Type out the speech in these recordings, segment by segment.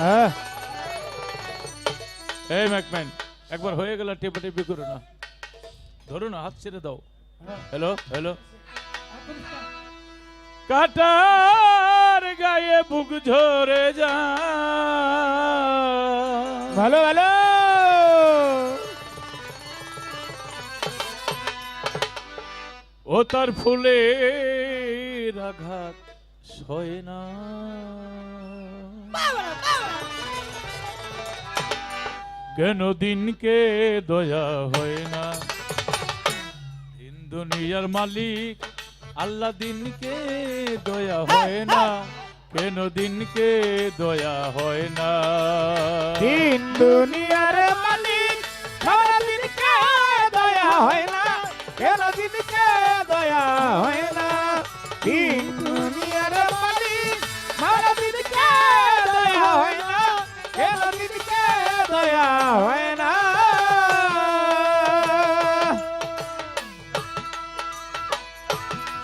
হ্যাঁ। এই ম্যাকম্যান একবার হয়ে গেল টেপে টেপি করো না। ধরো না হাত ছেড়ে দাও। হ্যালো হ্যালো কাটার গায়ে বুক ঝরে যা। ভালো ভালো। ও তার ফুলের আঘাত সয় না। কেন দিনকে দয়া হয় না। দিন দুনিয়ার মালিক আল্লাহ দিনকে দয়া হয় না কেন দিনকে দয়া হয় না। দিন দুনিয়ার মালিক সারা দিনকে দয়া হয় না কেন দিনকে দয়া হয় না। দিন দয়া হয় না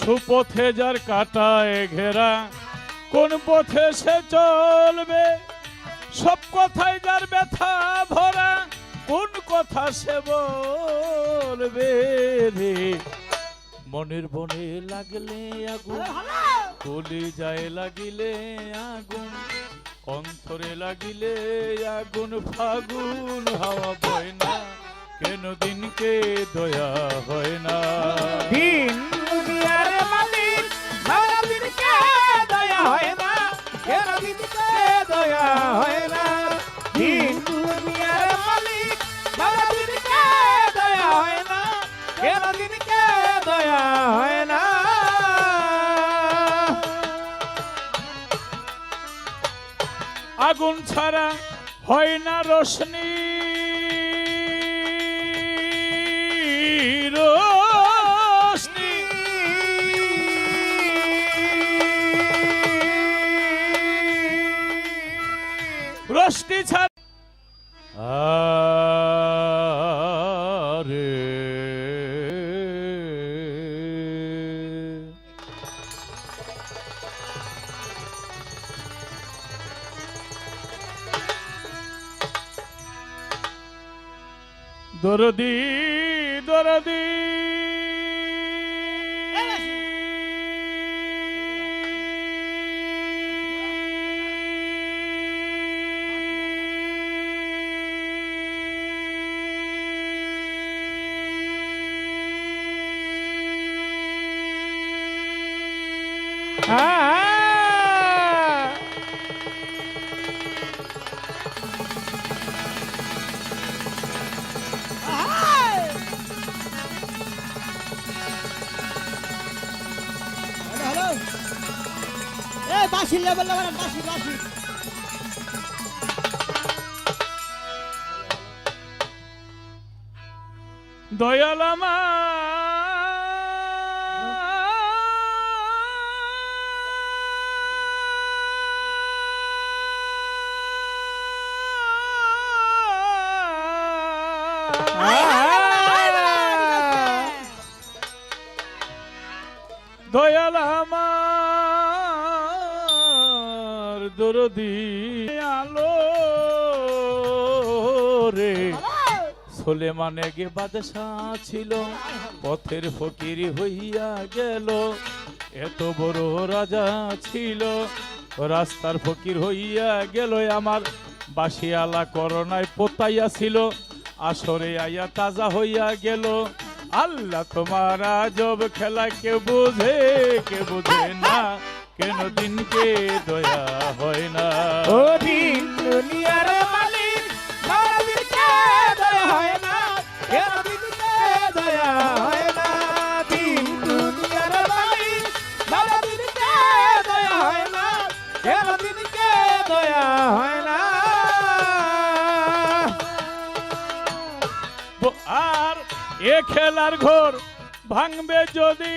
সুপথে যার কাটায় ঘেরা কোন পথে সে চলবে? সব কথাই যার ব্যথা ভরা কোন কথা সে বলবে রে? মনের বনে লাগলে আগুন কলি যায় লাগিলে আগুন। অন্তরে লাগিলে আগুন ফাগুন হাওয়া বয় না। কেন দিনকে দয়া হয় না? আগুন ছাড়া হয় না রোশনি। রোশনি। রোশনি ছাড়া দরদি দরদি দয়ালামা দয়াল দরদি আলো রে। সোলেমানে গে বাদশাহ ছিল, পথের ফকির হইয়া গেল। এত বড় রাজা ছিল, রাস্তার ফকির হইয়া গেল। আমার বাসিয়ালা করোনায় পোতাইয়া ছিল, আসরে আইয়া তাজা হইয়া গেল। আল্লাহ তোমার আজব খেলা কে বুঝে কে বুঝে না। কেন দিনকে দয়া হয় না? ও দিন দুনিয়ার মালিক দিনকে দয়া হয় না। কেন দিনকে দয়া হয় না? দিন দুনিয়ার মালিক দিনকে দয়া হয় না। কেন দিনকে দয়া হয় না? ব- আর এ খেলার ঘর ভাঙবে যদি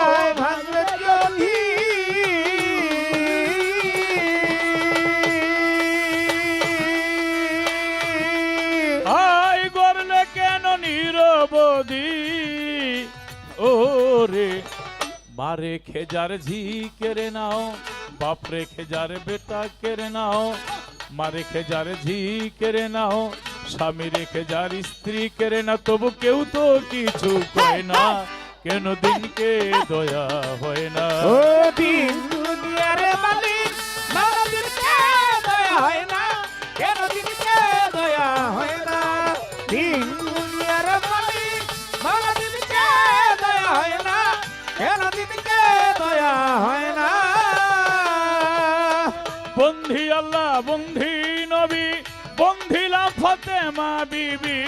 মারে খেজার ঝি কেড়ে নাও বাপ রে খেজার বেটা কেড়ে নাও মারে খেজার ঝি কেড়ে নাও স্বামী রেখে যার স্ত্রী কেড়ে না তবু কেউ তো কিছু কয় না কেন দিনকে দয়া হয় না ও দিন দুনিয়ার মালিক মালা দিনকে দয়া হয় না কেন দিনকে দয়া হয় না দিন দিনকে দয়া হয় না। বন্ধি আল্লাহ বন্ধি নবী বন্ধিলা ফতেমা বিবি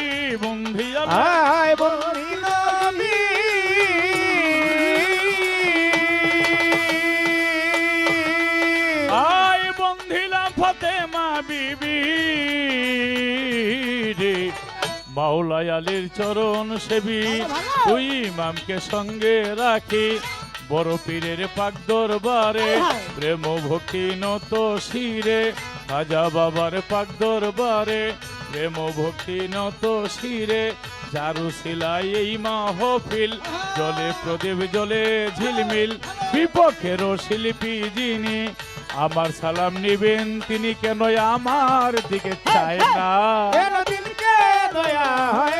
বন্ধি আল্লাহ। বন্ধি নবী। আয় বন্ধিলা ফতেমা বিবি রে। মাওলাই আলীর চরণ সেবী তুই ইমামকে সঙ্গে রাখি। বড় পীরের পাক দরবারে প্রেম ভক্তি নত শিরে খাজা বাবার পাক দরবারে প্রেম ভক্তি নত শিরে চারু সিলাই এই মাহফিল জলে প্রদীপ জলে ঝিলমিল বিপক্ষের শিল্পী যিনি আমার সালাম নিবেন তিনি কেন আমার দিকে চায় না? দয়া হয়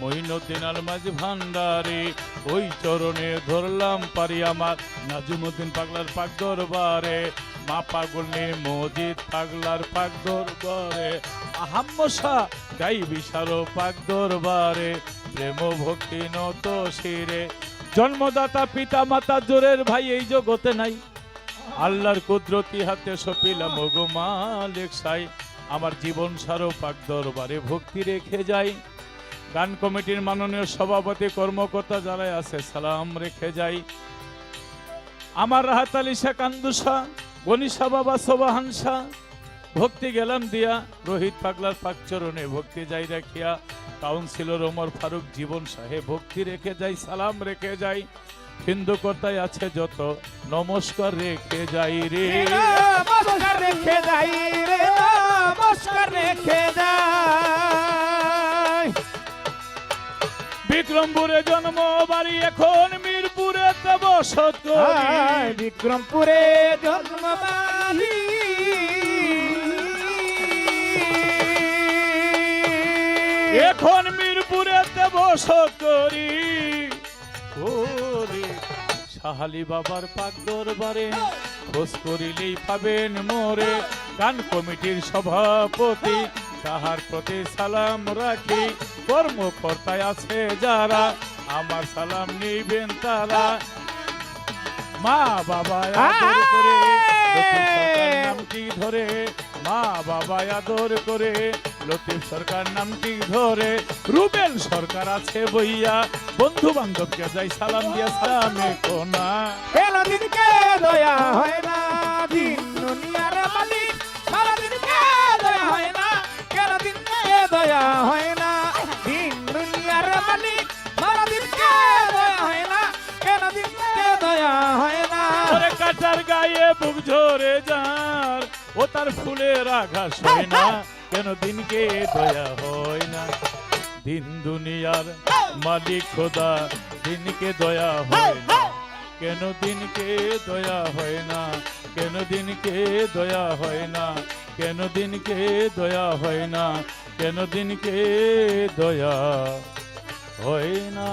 মহিনুদ্দিন আলমাজ ভান্ডারে, ওই চরণে ধরলাম পারি আমার। নাজুমুদ্দিন পাগলার পাক দরবারে মা পাগলের মজিদ পাগলার পাক দরবারে। আহাম্মশা গাই বিশাল পাক দরবারে, প্রেম ভক্তি নত শিরে। জন্মদাতা পিতা মাতা জোরের ভাই, এই জগতে নাই। আল্লাহর কুদরতি হাতে সপিলাম গো মালিক সাই। আমার জীবন সারো পাক দরবারে, ভক্তি রেখে যাই। গান কমিটির মাননীয় সভাপতি কর্মকর্তা যারাই আছে, সালাম রেখে যাই। আমার রাহাত আলী শাহ কান্দুসা গনিশা বাবা সোবাহানসা ভক্তি গেলাম দিয়া, রোহিত পাগলার পাকচরণে ভক্তি যাই রাখিয়া, কাউন্সিলর ওমর ফারুক জীবন সাহেব ভক্তি রেখে যাই, সালাম রেখে যাই। হিন্দু কর্তায় আছে যত, নমস্কার রেখে যাই রে। রেখে যাই রে, নমস্কার রেখে যাই। বিক্রমপুরে জন্ম বাড়ি এখন মিরপুরে বসত বিক্রমপুরে জন্মবাড়ি এখন মিরপুরে বসত করি সাহালি বাবার পাক দরবারে খোঁজ করিলেই পাবেন মোরে। গান কমিটির সভাপতি তাহার প্রতি সালাম রাখি। কর্মকর্তায় আছে যারা আমার সালাম নিবেন তারা। মা বাবা আদর করে সরকার নামটি ধরে? মা বাবা আদর করে লতিফ সরকার নামটি ধরে? রুবেল সরকার আছে বইয়া বন্ধু বান্ধবকে যাই সালাম দিয়া সালামে কোনা। দয়া হয় না দিন দুনিয়ার কাটার গায়ে বুক ঝরে যার ও তার ফুলের আঘাস হয় না কেন দিনকে দয়া হয় না। দিন দুনিয়ার মালিক খোদা দিনকে দয়া হয়। না। কেন দিনকে দয়া হয় না? কেন দিনকে দয়া হয় না? কেন দিনকে দয়া হয় না? কেন দিনকে দয়া হয় না?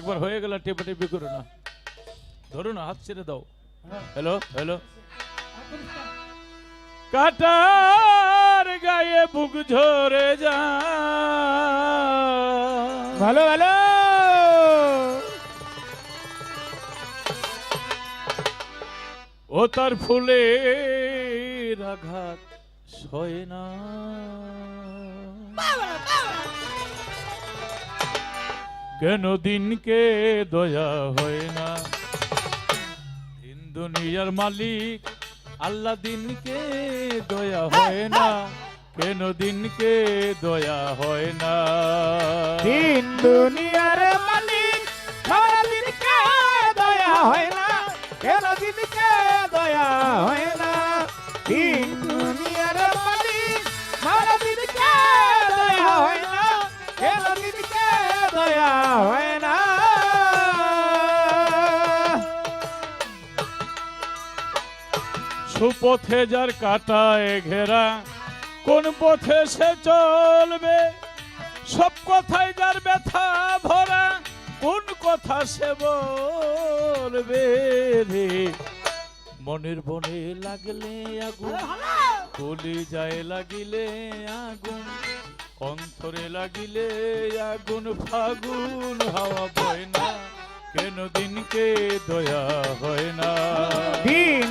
একবার হয়ে গেল টেপে টেপি করো না। ধরো না হাত ছেড়ে দাও। হ্যালো হ্যালো কাটার গায়ে বুক ঝরে যা। ভালো ভালো। ও তার ফুলের আঘাত সয় না। কেন দিনকে দয়া হয় না? দিন দুনিয়ার মালিক আল্লাহ দিনকে দয়া হয় না কেন দিনকে দয়া হয় না। দিন দুনিয়ার মালিক দিনকে দয়া হয় না কেন দিনকে সুপথে যার কাটায় ঘেরা কোন পথে সে চলবে? সব কথাই যার ব্যথা ভরা কোন কথা সে বলবে রে? মনের বনে লাগলে আগুন কলি যায় লাগিলে আগুন অন্তরে লাগিলে আগুন ফাগুন হাওয়া বয় না কেন দিনকে দয়া হয় না? দিন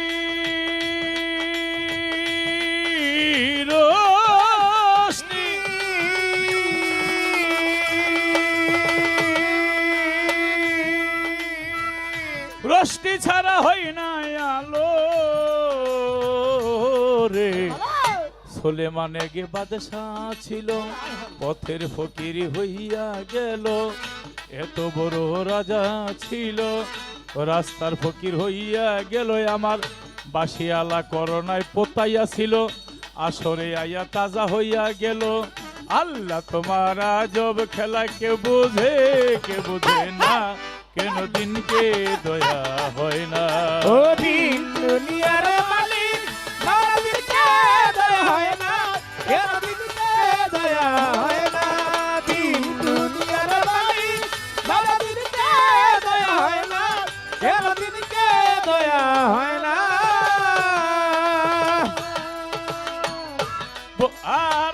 রোশনি ছাড়া হয় না আলো রে। সোলেমানে গে বাদশাহ ছিল, পথের ফকির হইয়া গেল। এত বড় রাজা ছিল, রাস্তার ফকির হইয়া গেল। আমার বাসিয়ালা করোনায় পোতাইয়া ছিল, আসরে আইয়া তাজা হইয়া গেল। আল্লাহ তোমার আজব খেলা, কে বুঝে কে বুঝে না? কেন দিনকে দয়া হয় না? ও দিন দুনিয়ার মালিক দিনকে দয়া হয় না কেন দিনকে দয়া হয় না। দিন দুনিয়ার মালিক দিনকে দয়া হয় না কেন দিনকে দয়া হয় না। আর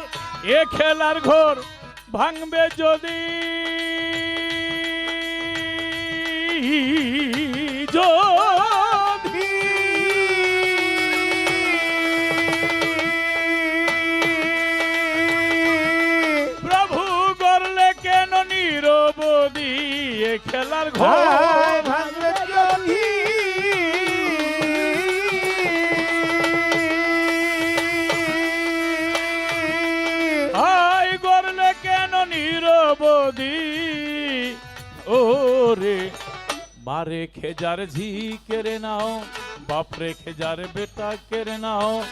এ খেলার ঘর ভাঙবে যদি যদি প্রভু গড়লে কেন নিরবদি খেলার ঘর? নিরবদি ও রে মারে খেজার ঝি কেড়ে নাও বাপ রে খেজার বেটা কেড়ে নাও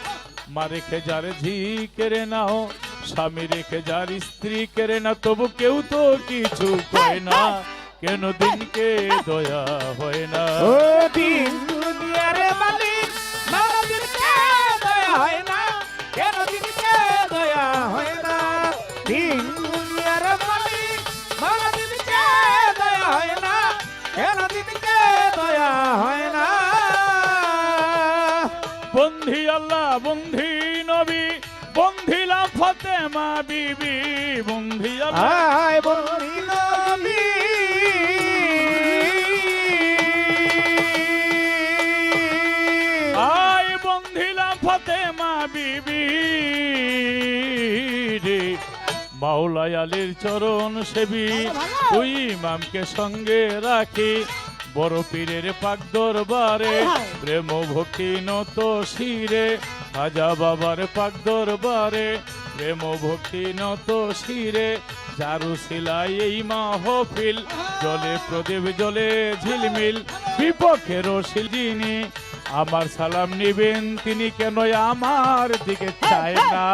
মারে খেজার ঝি কেড়ে নাও স্বামী রেখে যার স্ত্রী কেড়ে না তবু কেউ তো কিছু কয় না কেন দিনকে দয়া হয় না? দয়া হয় না। বন্ধি আল্লাহ বন্ধি নবী বন্ধিলা ফতেমা বিবি বন্ধি আল্লাহ। বলি নবী। আয় বন্ধিলা ফতেমা বিবি রে। মাওলাই আলীর চরণ সেবী তুই ইমামকে সঙ্গে রাখি। বড় পীরের পাক দরবারে প্রেম ভক্তি নত শিরে খাজা বাবার পাক দরবারে প্রেম ভক্তি নত শিরে চারু সিলাই এই মাহফিল জলে প্রদীপ জলে ঝিলমিল বিপক্ষের যিনি আমার সালাম নিবেন তিনি কেন আমার দিকে চায় না।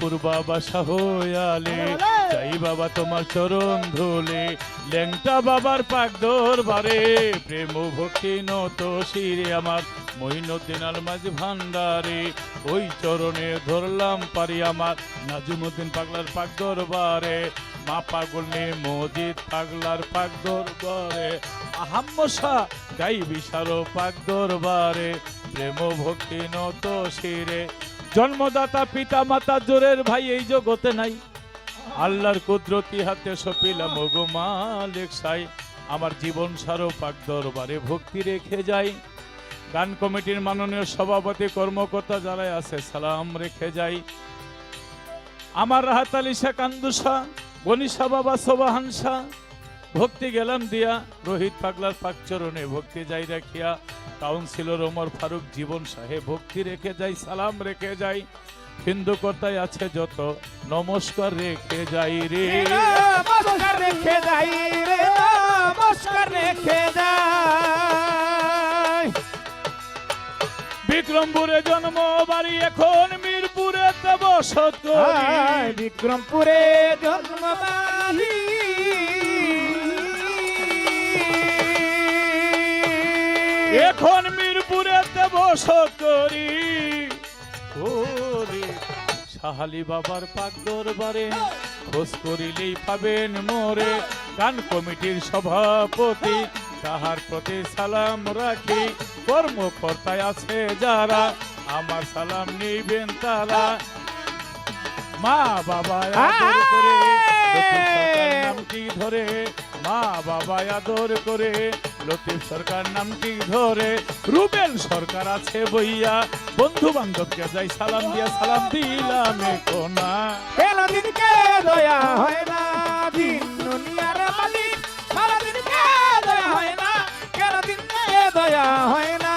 পূর্বা বাসা হয়ালে চাই বাবা তোমার চরণ ধুলে ল্যাংটা বাবার পাক দরবারে প্রেম ভক্তি নত শিরে আমার মহিনুদ্দিন আলমাজ ভান্ডারে ওই চরণে ধরলাম পারি আমার নাজুমুদ্দিন পাগলার পাক দরবারে মা পাগল নে মজিদ পাগলার পাক দরবারে আহাম্মশা গাই বিশারো পাক দরবারে প্রেম ভক্তি নত শিরে জন্মদাতা পিতা মাতা জোরের ভাই এই জগতে নাই। আল্লাহর কুদরতি হাতে সপিলাম, ওগো মালিক সাই। আমার জীবন সারো পাক দরবারে ভক্তি রেখে যাই। গান কমিটির মাননীয় সভাপতি, কর্মকর্তা যারাই আছে, সালাম রেখে যাই। আমার রাহাত আলী শাহ কান্দুসা গনিশা বাবা সোবাহানসা ভক্তি গেলাম দিয়া রোহিত পাগলার পাক চরণে ভক্তি যাই রাখিয়া কাউন্সিলর ওমর ফারুক জীবন সাহেব ভক্তি রেখে যাই সালাম রেখে যাই হিন্দু কর্তায় আছে যত নমস্কার রেখে যাই রে। নমস্কার রেখে যাই রে নমস্কার রেখে যাই। বিক্রমপুরে জন্ম বাড়ি এখন মিরপুরে বসত করি। আয় বিক্রমপুরে জন্মবাহী এখন মিরপুরে বসত করি। সাহালি বাবার পাক দরবারে খোঁজ করিলেই পাবেন মোরে। গান কমিটির সভাপতি, তাহার প্রতি সালাম রাখি। কর্মকর্তায় আছে যারা, আমার সালাম নিবেন তারা। মা বাবা আদর করে নামটি ধরে? মা বাবা আদর করে লতিফ সরকার নামটি ধরে রুবেল সরকার আছে বইয়া। বন্ধু বান্ধবকে যাই সালাম দিয়া সালাম দিলাম কোনা দিনকে দয়া হয় না দিন দুনিয়ার মালিক। সারাদিনকে দয়া হয় না কেন দিনকে দয়া হয় না।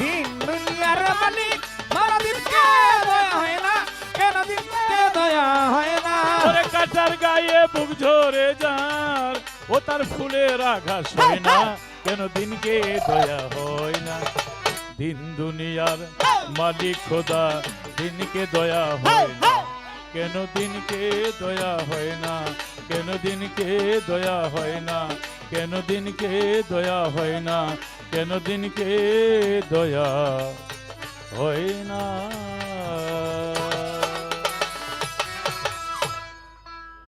দিন দুনিয়ার মালিক সারাদিনকে দয়া হয় না কেন দিনকে দয়া হয় না। ওরে কাটার গায়ে বুক ঝরে যার ও তার ফুলের আঘাস হয় না। কেন দিনকে দয়া হয় না? দিন দুনিয়ার মালিক খোদা, দিনকে দয়া হয় না। কেন দিনকে দয়া হয় না? কেন দিনকে দয়া হয় না? কেন দিনকে দয়া হয় না? কেন দিনকে দয়া হয় না?